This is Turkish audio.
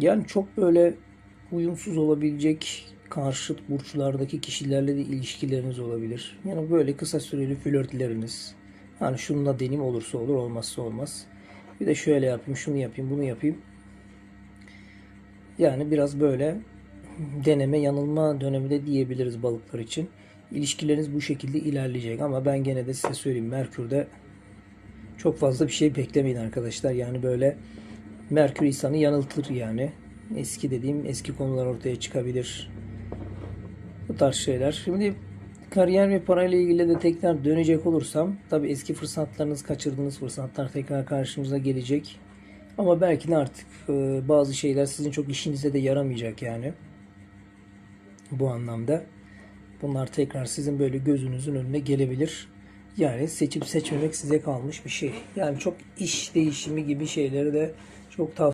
Yani çok böyle uyumsuz olabilecek karşıt burçlardaki kişilerle de ilişkileriniz olabilir. Yani böyle kısa süreli flörtleriniz. Hani şununla denim olursa olur olmazsa olmaz. Bir de şöyle yapayım şunu yapayım bunu yapayım. Yani biraz böyle deneme yanılma dönemi de diyebiliriz balıklar için. İlişkileriniz bu şekilde ilerleyecek ama ben gene de size söyleyeyim Merkür'de çok fazla bir şey beklemeyin arkadaşlar. Yani böyle Merkür insanı yanıltır yani. Eski dediğim eski konular ortaya çıkabilir. Bu tarz şeyler. Şimdi kariyer ve parayla ilgili de tekrar dönecek olursam tabi eski fırsatlarınız kaçırdığınız fırsatlar tekrar karşınıza gelecek. Ama belki de artık e, bazı şeyler sizin çok işinize de yaramayacak yani. Bu anlamda. Bunlar tekrar sizin böyle gözünüzün önüne gelebilir. Yani seçip seçmemek size kalmış bir şey. Yani çok iş değişimi gibi şeyleri de çok tavsiye